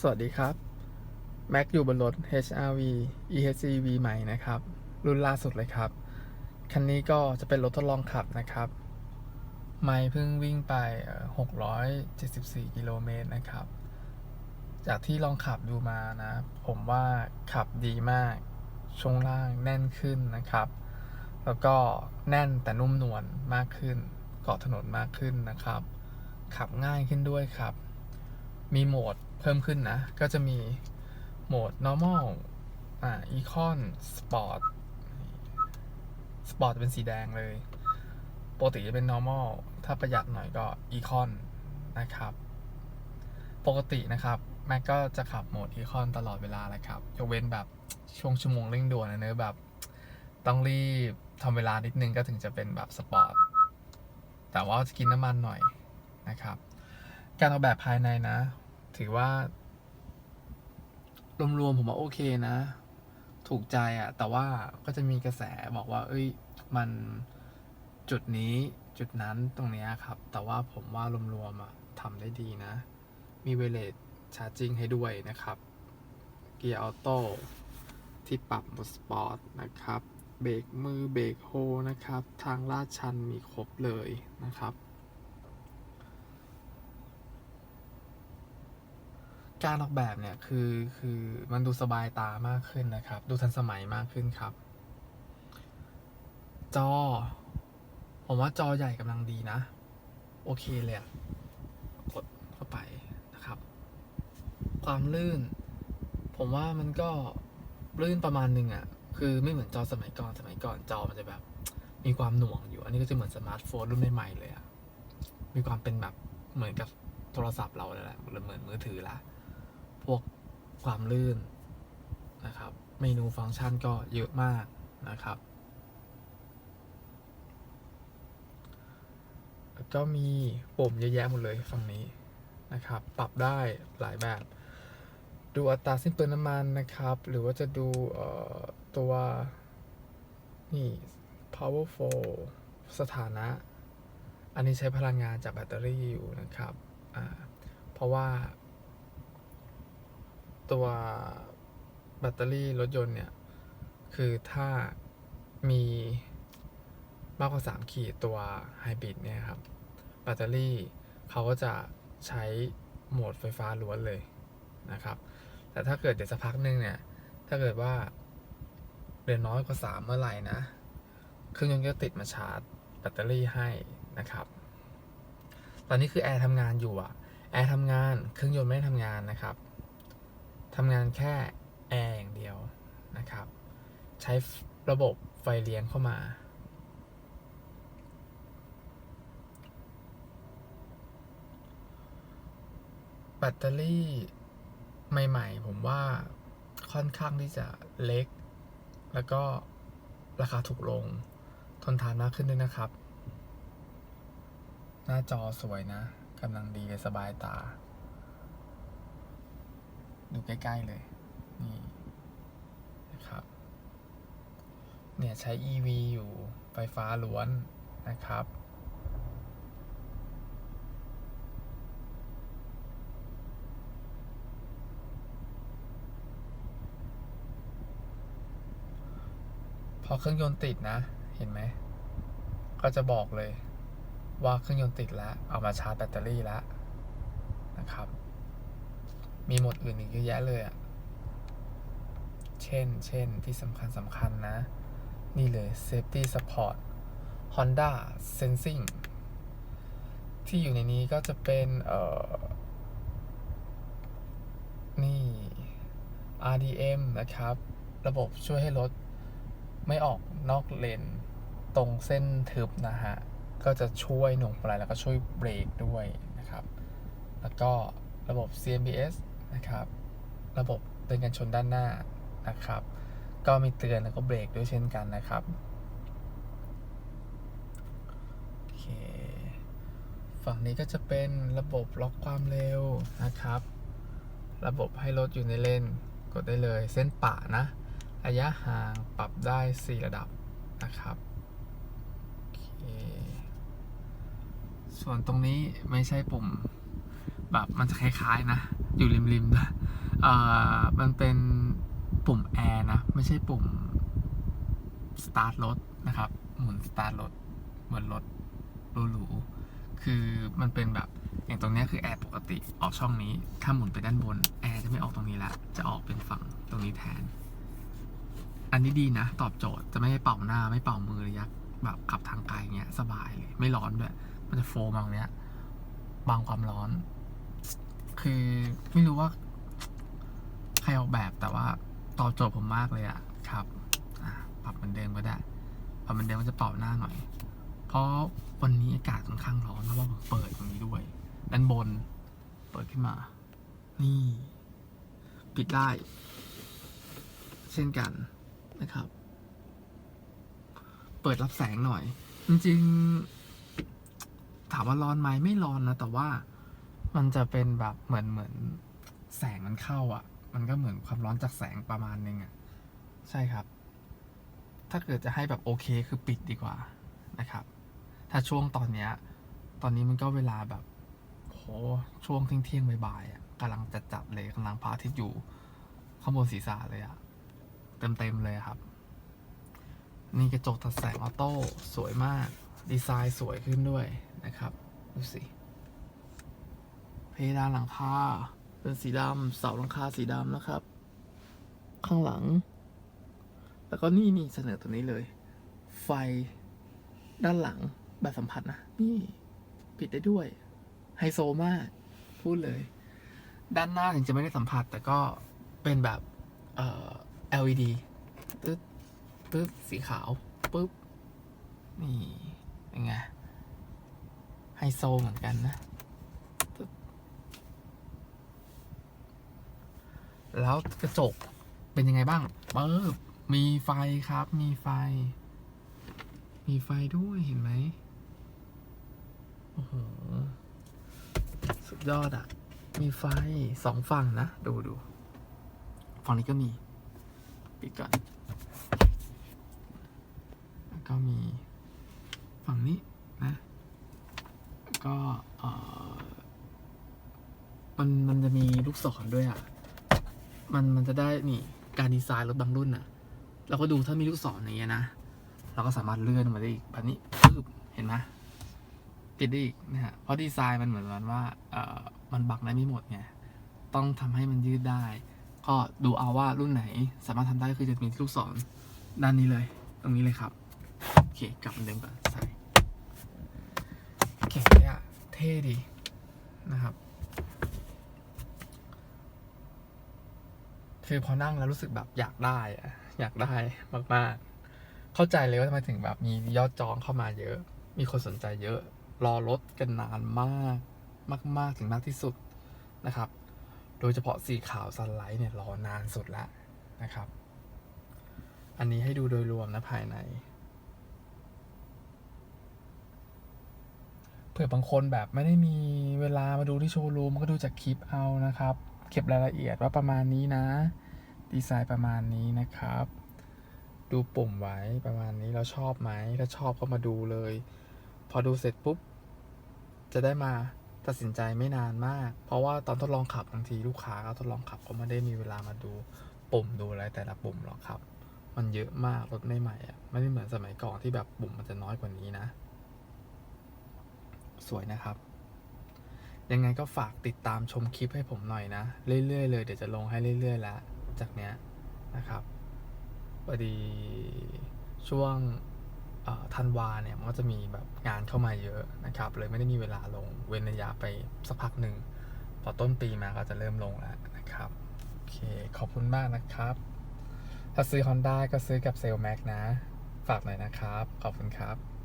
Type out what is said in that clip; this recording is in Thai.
สวัสดีครับ แม็กอยู่บนรถ HRV EHCV ใหม่นะครับ รุ่นล่าสุดเลยครับ คันนี้ก็จะเป็นรถทดลองขับนะครับ ไม่เพิ่งวิ่งไปเอ่อ674 กิโลเมตรนะครับ จากที่ลองขับดูมานะ ผมว่าขับดีมาก ช่วงล่างแน่นขึ้นนะครับ แล้วก็แน่นแต่นุ่มนวลมากขึ้น เกาะถนนมากขึ้นนะครับ ขับง่ายขึ้นด้วยครับ มีโหมด เพิ่มขึ้นนะ ก็จะมีโหมด normal อ่า econ sport sport เป็นสีแดงเลยปกติจะเป็น normal ถ้าประหยัดหน่อยก็ econ นะครับ ปกตินะครับแม็กก็จะขับโหมด econ ตลอดเวลาแหละครับ ยกเว้นแบบช่วงชั่วโมงเร่งด่วนนะเนอะแบบ ต้องรีบทำเวลานิดนึงก็ถึงจะเป็นแบบสปอร์ตแต่ว่าจะกินน้ำมันหน่อยนะครับ การออกแบบภายในนะ ถือว่า รวมๆผมว่าโอเคนะ ถูกใจอะแต่ว่าก็จะมีกระแสบอกว่า เอ้ย มันจุดนี้จุดนั้นตรงเนี้ยครับ แต่ว่าผมว่ารวมๆอะทำได้ดีนะ มีเวเลสชาร์จิ่งให้ด้วยนะครับ เกียร์ออโต้ที่ปรับบนสปอร์ตนะครับ เบรกมือเบรกโฮนะครับ ทางลาดชันมีครบเลยนะครับ การออกแบบเนี่ยคือคือมันดูสบายตามากขึ้นนะครับ ดูทันสมัยมากขึ้นครับ จอ ผมว่าจอใหญ่กำลังดีนะ โอเคเลยกดเข้าไปนะครับ ความลื่น ผมว่ามันก็ลื่นประมาณหนึ่งอะคือไม่เหมือนจอสมัยก่อนสมัยก่อนจอมันจะแบบ มีความหน่วงอยู่ อันนี้ก็จะเหมือนสมาร์ทโฟนรุ่นใหม่ๆเลยอะมีความเป็นแบบเหมือนกับโทรศัพท์เราเลยแหละหรือเหมือนมือถือละ พวกความลื่นนะครับ เมนูฟังก์ชันก็เยอะมากนะครับแล้วก็มีปุ่มเยอะแยะหมดเลยฝั่งนี้นะครับ ปรับได้หลายแบบ ดูอัตราสิ้นเปลืองน้ำมันนะครับ หรือว่าจะดูตัวนี่ power flow สถานะ อันนี้ใช้พลังงานจากแบตเตอรี่อยู่นะครับ เพราะว่า ตัวแบตเตอรี่รถยนต์เนี่ย คือถ้ามีมากกว่า 3 ขีดตัวไฮบริดเนี่ยครับ แบตเตอรี่เขาก็จะใช้โหมดไฟฟ้าล้วนเลยนะครับ แต่ถ้าเกิดเดี๋ยวสักพักหนึ่งเนี่ย ถ้าเกิดว่าเดือนน้อยกว่า 3 เมื่อไหร่นะ เครื่องยนต์ก็ติดมาชาร์จแบตเตอรี่ให้นะครับ ตอนนี้คือแอร์ทำงานอยู่อะแอร์ทำงาน เครื่องยนต์ไม่ได้ทำงานนะครับ ทำงานแค่แอร์อย่างเดียวนะครับ ใช้ระบบไฟเลี้ยงเข้ามา แบตเตอรี่ใหม่ๆ ผมว่าค่อนข้างที่จะเล็ก แล้วก็ราคาถูกลง ทนทานมากขึ้นด้วยนะครับ หน้าจอสวยนะกำลังดีเลยสบายตา ดูใกล้ๆเลย นี่นะครับ เนี่ยใช้ EV อยู่ไฟฟ้าล้วนนะครับ พอเครื่องยนต์ติดนะ เห็นไหม ก็จะบอกเลยว่าเครื่องยนต์ติดแล้ว เอามาชาร์จแบตเตอรี่แล้วนะครับ มีโหมดอื่นอีกเยอะแยะเลยอะ่ะ เช่น เช่น ที่สำคัญสำคัญนะ นี่เลย Safety Support Honda Sensing ที่อยู่ในนี้ก็จะเป็นเอ่อ นี่ RDM นะครับ ระบบช่วยให้รถไม่ออกนอกเลน ตรงเส้นทึบนะฮะ ก็จะช่วยหน่วงปลายแล้วก็ช่วยเบรกด้วยนะครับ แล้วก็ระบบ CMBS นะครับ ระบบเตือนกันชนด้านหน้านะครับ ก็มีเตือนแล้วก็เบรกด้วยเช่นกันนะครับโอเคฝั่งนี้ก็จะเป็นระบบล็อกความเร็วนะครับ ระบบให้รถอยู่ในเลนกดได้เลยเส้นป่านะระยะห่างปรับได้ 4 ระดับนะครับโอเคส่วนตรงนี้ไม่ใช่ปุ่ม แบบมันจะคล้าย ๆ นะ อยู่ริมๆนะเอ่อมันเป็นปุ่มแอร์นะ ไม่ใช่ปุ่มสตาร์ทรถนะครับ หมุนสตาร์ทรถเหมือนรถหรูๆคือมันเป็นแบบอย่างตรงนี้คือแอร์ปกติออกช่องนี้ ถ้าหมุนไปด้านบนแอร์จะไม่ออกตรงนี้ละ จะออกเป็นฝั่งตรงนี้แทน อันนี้ดีนะ ตอบโจทย์จะไม่ให้เป่าหน้าไม่เป่ามือระยะแบบขับทางไกลเงี้ยสบายเลย ไม่ร้อนด้วย มันจะโฟมตรงเนี้ยบางความร้อน คือไม่รู้ว่า ใครออกแบบแต่ว่าตอบโจทย์ผมมากเลยอะครับปรับเหมือนเดิมก็ได้ปรับเหมือนเดิมมันจะเป่าหน้าหน่อย เพราะวันนี้อากาศค่อนข้างร้อนเพราะว่าผมเปิดตรงนี้ด้วยด้านบน เปิดขึ้นมา นี่ ปิดได้ เช่นกันนะครับ เปิดรับแสงหน่อย จริงๆ ถามว่าร้อนไหมไม่ร้อนนะ แต่ว่า มันจะเป็นแบบเหมือนเหมือนแสงมันเข้าอะ่ะ มันก็เหมือนความร้อนจากแสงประมาณนึงอะ่ะ ใช่ครับ ถ้าเกิดจะให้แบบโอเคคือปิดดีกว่านะครับ ถ้าช่วงตอนเนี้ย ตอนนี้มันก็เวลาแบบโหช่วงเที่ยงเที่ยงบ่ายๆอะกำลังจัดจัดๆเลยกำลังพระอาทิตย์อยู่ ข้างบนศีรษะเลยอะเต็มเต็มๆเลยครับ นี่กระจกตัดแสงออโต้สวยมาก ดีไซน์สวยขึ้นด้วยนะครับ ดูสิ เพดานหลังคาเป็นสีดำเสาหลังคาสีดำนะครับ ข้างหลัง แล้วก็นี่นี่เสนอตัวนี้เลย ไฟด้านหลังแบบสัมผัสนะนี่ปิดได้ด้วยไฮโซมาก พูดเลย ด้านหน้าถึงจะไม่ได้สัมผัส แต่ก็เป็นแบบเอ่อ LED ตึ๊ดตึ๊ดสีขาวปุ๊บนี่เป็นไงไฮโซเหมือนกันนะตึ๊ด แล้วกระจกเป็นยังไงบ้างปึ๊บมีไฟครับ มีไฟ มีไฟด้วยเห็นไหมโอ้โห สุดยอดอะมีไฟสองฝั่งนะ ดูดู ฝั่งนี้ก็มี ปิดก่อนแล้วก็มีฝั่งนี้นะ ก็เออมันมันจะมีลูกศรด้วยอะ มันมันจะได้นี่การดีไซน์รถบางรุ่นอะเราก็ดูถ้ามีลูกศรอย่างเงี้ยนะ เราก็สามารถเลื่อนมาได้อีกแบบนี้ปึ๊บเห็นไหมปิดได้อีกนะฮะเพราะดีไซน์มันเหมือนกันว่าเอ่อมันบักได้ไม่หมดไงต้องทำให้มันยืดได้ ก็ดูเอาว่ารุ่นไหนสามารถทำได้คือจะมีลูกศรด้านนี้เลย ตรงนี้เลยครับโอเคกลับมาเดิมก่อนใส่เก๋อะเท่ดีนะครับ คือพอนั่งแล้วรู้สึกแบบอยากได้อะอยากได้มากๆ เข้าใจเลยว่าทำไมถึงแบบมียอดจองเข้ามาเยอะ มีคนสนใจเยอะ รอรถกันนานมากมาก ๆ ถึงมากที่สุดนะครับ โดยเฉพาะสีขาวซันไลท์เนี่ยรอนานสุดแล้วนะครับ อันนี้ให้ดูโดยรวมนะภายใน เผื่อบางคนแบบไม่ได้มีเวลามาดูที่โชว์รูมก็ดูจากคลิปเอานะครับ เก็บรายละเอียดว่าประมาณนี้นะ ดีไซน์ประมาณนี้นะครับ ดูปุ่มไว้ประมาณนี้เราชอบไหมถ้าชอบก็มาดูเลย พอดูเสร็จปุ๊บ จะได้มาตัดสินใจไม่นานมาก เพราะว่าตอนทดลองขับบางทีลูกค้าก็ทดลองขับก็ไม่ได้มีเวลามาดูปุ่มดูอะไรแต่ละปุ่มหรอกครับ มันเยอะมากรถใหม่ๆอะไม่ได้เหมือนสมัยก่อนที่แบบปุ่มมันจะน้อยกว่านี้นะ สวยนะครับ ยังไงก็ฝากติดตามชมคลิปให้ผมหน่อยนะ เรื่อยๆเลยเดี๋ยวจะลงให้เรื่อยๆแล้วจากเนี้ยนะครับพอดีช่วงธันวาเนี่ยมันก็จะมีแบบงานเข้ามาเยอะนะครับ เลยไม่ได้มีเวลาลงเว้นระยะไปสักพักหนึ่งพอต้นปีมาก็จะเริ่มลงแล้วนะครับโอเคขอบคุณมากนะครับ ถ้าซื้อ Honda ก็ซื้อกับเซลแม็กนะ ฝากหน่อยนะครับ ขอบคุณครับ